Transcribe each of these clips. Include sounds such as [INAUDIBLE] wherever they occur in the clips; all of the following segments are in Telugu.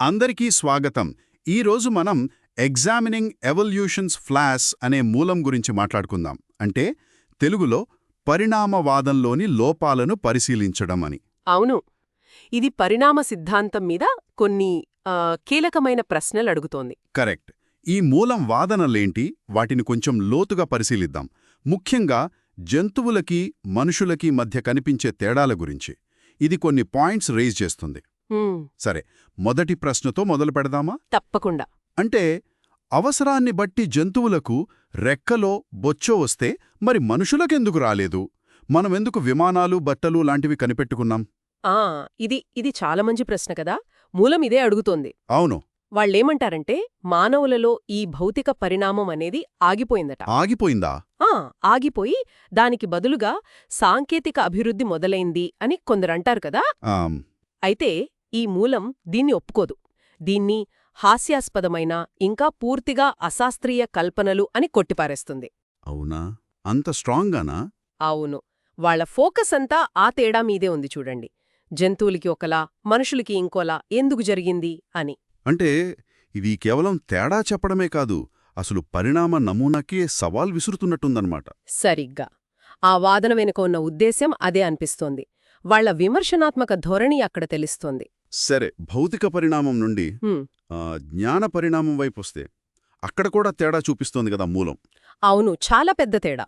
అందరికీ స్వాగతం. ఈరోజు మనం ఎగ్జామినింగ్ ఎవల్యూషన్స్ ఫ్లాస్ అనే మూలం గురించి మాట్లాడుకుందాం. అంటే తెలుగులో పరిణామవాదంలోని లోపాలను పరిశీలించడం అని. అవును. ఇది పరిణామ సిద్ధాంతం మీద కొన్ని కీలకమైన ప్రశ్నలు అడుగుతోంది. కరెక్ట్. ఈ మూలం వాదనలేంటి? వాటిని కొంచెం లోతుగా పరిశీలిద్దాం. ముఖ్యంగా జంతువులకి మనుషులకి మధ్య కనిపించే తేడాల గురించి. ఇది కొన్ని పాయింట్స్ రేజ్ చేస్తుంది. సరే మొదటి ప్రశ్నతో మొదలు పెడదామా? తప్పకుండా. అంటే అవసరాన్ని బట్టి జంతువులకు రెక్కలో బొచ్చో వస్తే మరి మనుషులకెందుకు రాలేదు? మనమెందుకు విమానాలు బట్టలు లాంటివి కనిపెట్టుకున్నాం? ఆ ఇది ఇది చాలా మంచి ప్రశ్న కదా. మూలం ఇదే అడుగుతోంది. అవును. వాళ్ళేమంటారంటే మానవులలో ఈ భౌతిక పరిణామం అనేది ఆగిపోయిందట. ఆగిపోయిందా? ఆ ఆగిపోయి దానికి బదులుగా సాంకేతిక అభివృద్ధి మొదలైంది అని కొందరంటారు కదా. అయితే ఈ మూలం దీన్ని ఒప్పుకోదు. దీన్ని హాస్యాస్పదమైన ఇంకా పూర్తిగా అశాస్త్రీయ కల్పనలు అని కొట్టిపారేస్తుంది. అవునా? అంత స్ట్రాంగ్గానా అవును. వాళ్ళ ఫోకస్ అంతా ఆ తేడా మీదే ఉంది చూడండి. జంతువులకి ఒకలా మనుషులకి ఇంకోలా ఎందుకు జరిగింది అని. అంటే ఇది కేవలం తేడా చెప్పడమే కాదు అసలు పరిణామ నమూనాకే సవాల్ విసురుతున్నట్టుందన్నమాట. సరిగ్గా. ఆ వాదన వెనుక ఉన్న ఉద్దేశ్యం అదే అనిపిస్తోంది. వాళ్ళ విమర్శనాత్మక ధోరణి అక్కడ తెలుస్తోంది. సరే భౌతిక పరిణామం నుండి జ్ఞాన పరిణామం వైపొస్తే అక్కడ కూడా తేడా చూపిస్తోంది కదా మూలం. అవును చాలా పెద్ద తేడా.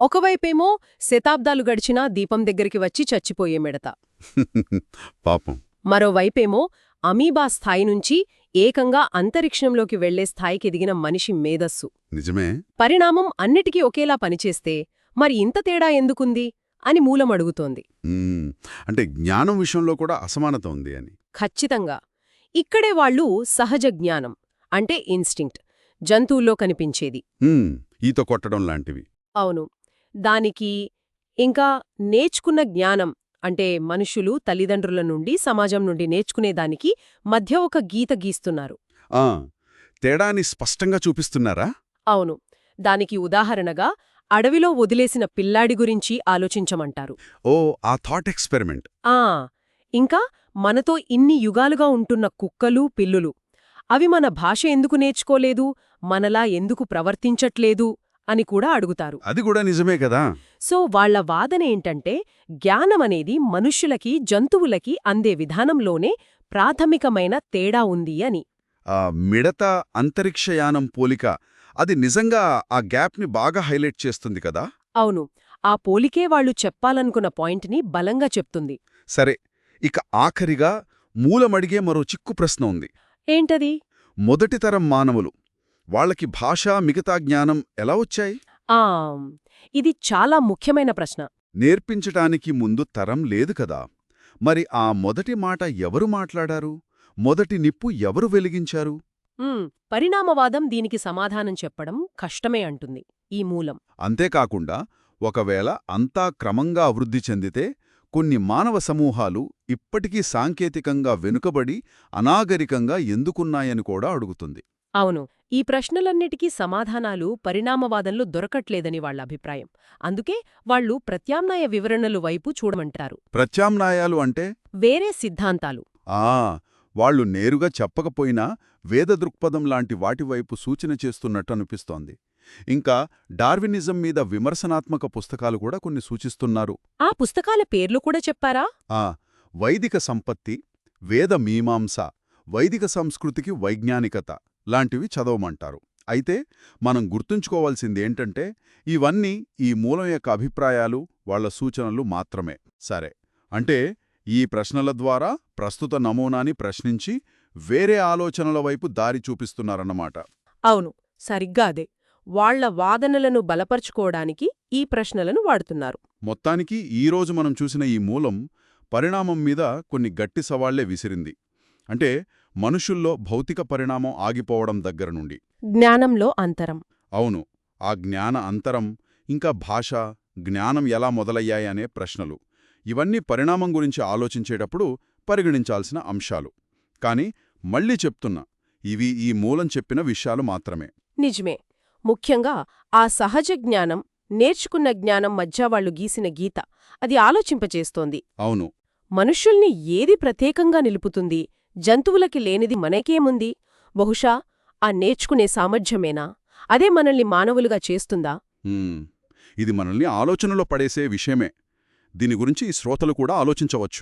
ఒకవైపేమో శతాబ్దాలు గడిచినా దీపం దగ్గరికి వచ్చి చచ్చిపోయే మిడత. [LAUGHS] పాపం. మరోవైపేమో అమీబా స్థాయి నుంచి ఏకంగా అంతరిక్షంలోకి వెళ్ళే స్థాయికి ఎదిగిన మనిషి మేధస్సు. నిజమే. పరిణామం అన్నిటికీ ఒకేలా పనిచేస్తే మరి ఇంత తేడా ఎందుకుంది? అని మూలం అడుగుతోంది. అంటే జ్ఞానం విషయంలో కూడా అసమానత ఉంది అని. ఖచ్చితంగా. ఇక్కడే వాళ్ళు సహజ జ్ఞానం అంటే ఇన్స్టింక్ట్ జంతువుల్లో కనిపించేది. ఈత కొట్టడం లాంటివి. అవును. దానికి ఇంకా నేర్చుకున్న జ్ఞానం అంటే మనుషులు తల్లిదండ్రుల నుండి సమాజం నుండి నేర్చుకునేదానికి మధ్య ఒక గీత గీస్తున్నారు. ఆ. తేడాని స్పష్టంగా చూపిస్తున్నారా? అవును. దానికి ఉదాహరణగా అడవిలో వదిలేసిన పిల్లాడి గురించి ఆలోచించమంటారు. ఓ ఆ థాట్ ఎక్స్పెరిమెంట్ ఆ ఇంకా మనతో ఇన్ని యుగాలుగా ఉంటున్న కుక్కలు పిల్లులు అవి మన భాష ఎందుకు నేర్చుకోలేదు మనలా ఎందుకు ప్రవర్తించట్లేదు అని కూడా అడుగుతారు. అది కూడా నిజమే కదా? సో వాళ్ళ వాదన ఏంటంటే జ్ఞానమనేది మనుష్యులకి జంతువులకి అందే విధానంలోనే ప్రాథమికమైన తేడా ఉంది అని. ఆ మిడత అంతరిక్షయానం పోలిక అది నిజంగా ఆ గ్యాప్ని బాగా హైలైట్ చేస్తుంది కదా? అవును. ఆ పోలికే వాళ్ళు చెప్పాలనుకున్న పాయింట్ని బలంగా చెప్తుంది. సరే ఇక ఆఖరిగా మూలమడిగే మరో చిక్కు ప్రశ్న ఉంది. ఏంటది? మొదటి తరం మానవులు వాళ్ళకి భాష మిగతా జ్ఞానం ఎలా వచ్చాయి? ఆ ఇది చాలా ముఖ్యమైన ప్రశ్న. నేర్పించటానికి ముందు తరం లేదు కదా? మరి ఆ మొదటి మాట ఎవరు మాట్లాడారు? మొదటి నిప్పు ఎవరు వెలిగించారు? పరిణామవాదం దీనికి సమాధానం చెప్పడం కష్టమే అంటుంది ఈ మూలం. అంతేకాకుండా ఒకవేళ అంతా క్రమంగా అభివృద్ధి చెందితే కొన్ని మానవ సమూహాలు ఇప్పటికీ సాంకేతికంగా వెనుకబడి అనాగరికంగా ఎందుకున్నాయని కూడా అడుగుతుంది. అవును ఈ ప్రశ్నలన్నిటికీ సమాధానాలు పరిణామవాదంలో దొరకట్లేదని వాళ్ళ అభిప్రాయం. అందుకే వాళ్ళు ప్రత్యామ్నాయ వివరణలు వైపు చూడమంటారు. ప్రత్యామ్నాయాలు అంటే? వేరే సిద్ధాంతాలు. ఆ వాళ్ళు నేరుగా చెప్పకపోయినా వేద దృక్పథం లాంటి వాటివైపు సూచన చేస్తున్నట్టు అనిపిస్తోంది. ఇంకా డార్వినిజం మీద విమర్శనాత్మక పుస్తకాలు కూడా కొన్ని సూచిస్తున్నారు. ఆ పుస్తకాల పేర్లు కూడా చెప్పారా? ఆ వైదిక సంపత్తి వేద మీమాంస వైదిక సంస్కృతికి వైజ్ఞానికత లాంటివి చదవమంటారు. అయితే మనం గుర్తుంచుకోవాల్సిందేంటంటే ఇవన్నీ ఈ మూలం యొక్క అభిప్రాయాలు వాళ్ళ సూచనలు మాత్రమే. సరే అంటే ఈ ప్రశ్నల ద్వారా ప్రస్తుత నమూనాని ప్రశ్నించి వేరే ఆలోచనల వైపు దారి చూపిస్తున్నారన్నమాట. అవును సరిగ్గా అదే. వాళ్ళ వాదనలను బలపరుచుకోవడానికి ఈ ప్రశ్నలను వాడుతున్నారు. మొత్తానికి ఈరోజు మనం చూసిన ఈ మూలం పరిణామం మీద కొన్ని గట్టి సవాళ్ళే విసిరింది. అంటే మనుషుల్లో భౌతిక పరిణామం ఆగిపోవడం దగ్గర నుండి. జ్ఞానంలో అంతరం. అవును ఆ జ్ఞాన అంతరం ఇంకా భాష జ్ఞానం ఎలా మొదలయ్యాయనే ప్రశ్నలు. ఇవన్నీ పరిణామం గురించి ఆలోచించేటప్పుడు పరిగణించాల్సిన అంశాలు. కాని మళ్ళీ చెప్తున్నా ఇవి ఈ మూలం చెప్పిన విషయాలు మాత్రమే. నిజమే. ముఖ్యంగా ఆ సహజ జ్ఞానం నేర్చుకున్న జ్ఞానం మధ్య వాళ్ళు గీసిన గీత అది ఆలోచింపచేస్తోంది. అవును. మనుష్యుల్ని ఏది ప్రత్యేకంగా నిలుపుతుంది? జంతువులకి లేనిది మనకేముంది? బహుశా ఆ నేర్చుకునే సామర్థ్యమేనా? అదే మనల్ని మానవులుగా చేస్తుందా. ఇది మనల్ని ఆలోచనలో పడేసే విషయమే. దీని గురించి శ్రోతలు కూడా ఆలోచించవచ్చు.